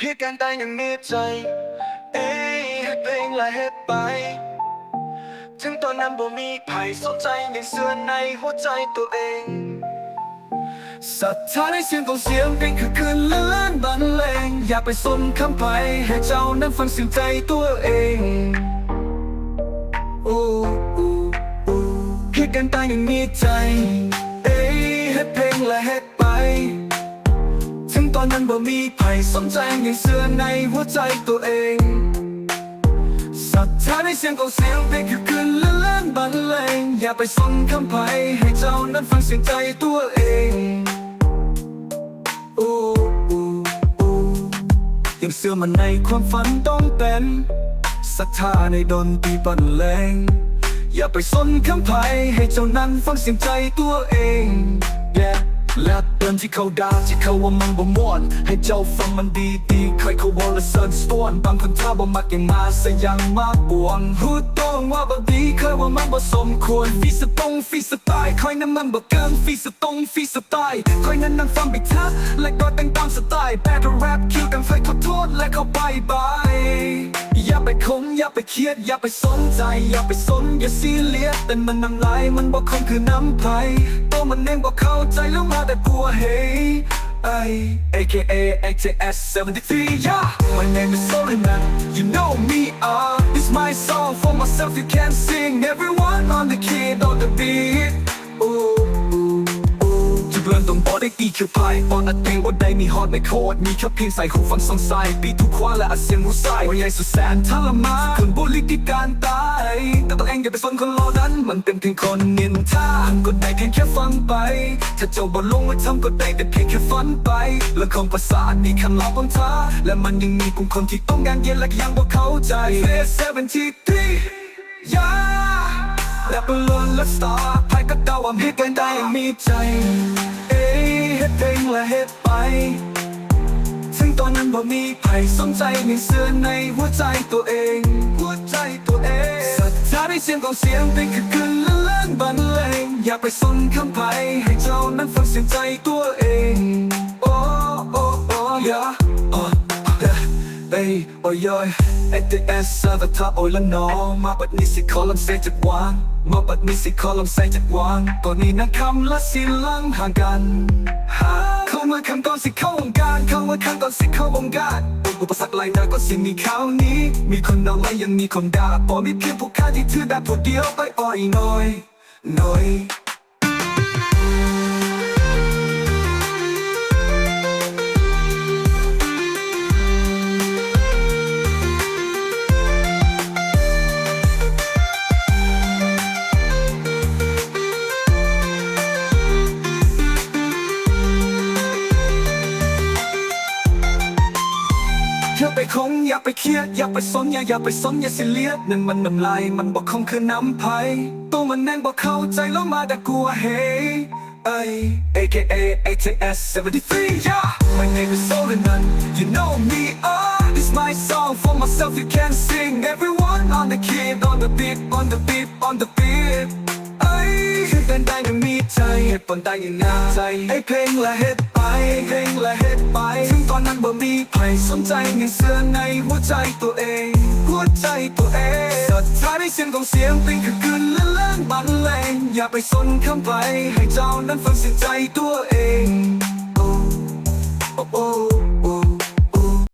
เพียงกันได้ยังมีใจ เอ้ยให้เพลงและเฮ็ดไป ถึงตอนนั้นบ่มีไผสนใจในเสื่อในหัวใจตัวเองศรัทธาในเสียงของเสียงเพลงคือคืนและล้านบรรเลงอย่าไปสนคำไผให้เจ้านั้นฟังเสียงใจตัวเองโอ้โอ้โอ้เพียงกันได้ยังมีใจ เอ้ยให้เพลงและเฮ็ด อนนั้นบ่มีไผสนใจในเสื่อในหัวใจตัวเองศรัทธาในเสียงของเสียงเพลงคือคืนและล้านบรรเลงอย่าไปสนคำไผให้เจ้านั้นฟังเสียงใจตัวเองโอ้โอ้โอ้ยังเสื่อมันในความฝันต้องเป็นศรัทธาในดนตรีบรรเลงอย่าไปสนคำไผให้เจ้านั้นฟังเสียงใจตัวเอง yeah และเตือนที่เขาด่าที่เขาว่ามันบ่ม่วน ให้เจ้าฟังมันดีดีใครเขาวอลและเซิร์นสตวนบางคนถ้าบ่มักยังมาซะยังมาปวงพูดตรงว่าบ่ดีเคยว่ามันบ่สมควรฟีสตงฟีสไตล์คอยนั้นมันบ่เกินฟีสตงฟีสไตล์คอยนั้นนั่งฟังบิทักและก็แต่งตามสไตล์แบทแรปคิวกันไฟขอโทษและเขาบายบายอย่าไปคงอย่าไปเครียด อย่าไปสนใจ อย่าไปสนอย่าซีเรียสแต่มันน้ำลายมันบอกคงคือน้ำไผ่ ตัวมันเองบอกเข้าใจแล้วมาแต่กลัวเฮ้ยไอ AKA ATS 73 yeah My name is Soliman You know me uh It's my song for myself you can sing Everyone on the key on the beat EQ ไ on a thing what they me hot my code มีแค่เพียงใส่หูฟังสองสายปีทุกควาและอัดเสียงหูซ้ายวัาใหญ่สุดแสนทรมานคนบุลิกที่การตาย แต่ตัวเองอย่าไปสนคนรอนั้น มันเป็นเพียงคนนินทาก็ใดเพียงแค่ฟังไป ถ้าเจ้าบ่ลงมาทำก็ได้แต่เพียงแค่ฝันไป และคองประสาทมีคำเล่าบนท้าและมันยังมีกลุ่มคนที่ต้องการเย็นและยังบ่เข้าใจ Face 73 yeah และบอลลูนและสตาร์ใครก็เดาว่ามีกันได้มีใจ ดเพลงและเฮ็ดไป ซึ่งตอนนั้นบ่มีใครสนใจในเสื้อในหัวใจตัวเอง หัวใจตัวเองศรัทธาในเสียงของเสียงเป็นคือคืนละเลื่อนบันเลงอย่าไปสนคำไผให้เจ้านั้นฟังเสียงใจตัวเอง โอ้โอ้โอ้ยา โอ้เอ้ยโอ้ยอย ATS เซิร์ฟท่าโอ้ยละน้อง มาบัดนี้สิขอลำเซจัดวางมาบัดนี้สิขอลำเซจัดวางตอนนี้นะคำละสิลังห่างกันเข้ามาคำก่อนสิเข้าวงการ เข้ามาคำก่อนสิเข้าวงการอุปสรรคหลายหน้าก็สิมีข่าวนี้ มีคนเอาไว้ยังมีคนด่าพอมีเพียงผู้ค้าที่ถือแบบผู้เดียวไปอ่อยหน่อยหน่อย อย่าไปคงอย่าไปเครียดอย่าไปสนอย่าอย่าไปสนอย่าสิเลียดนั่นมันน้ำลายมันบอกคงคือน้ำไผ่ตัวมันแน่นบอกเข้าใจแล้วมาแต่กลัวเฮ้ยเอ้ AKA ATS 73 yeah My name is Soliman You know me uh It's my song for myself you can sing Everyone on the key on the beat on the beat on the beat ตุผลได้ยังง่ายใจไอ้เพลงละเฮ็ดไปเพลงละเฮ็ดไปถึงตอนนั้นบ่มีใครสนใจเงินเสื้อในหัวใจตัวเองหัวใจตัวเองสุดท้าในเสียงของเสียงเป็นคือคืนและเลื่อนบรรเลงอย่าไปสนคำไปให้เจ้านั้นฟังเสียงใจตัวเองโอ้โอ้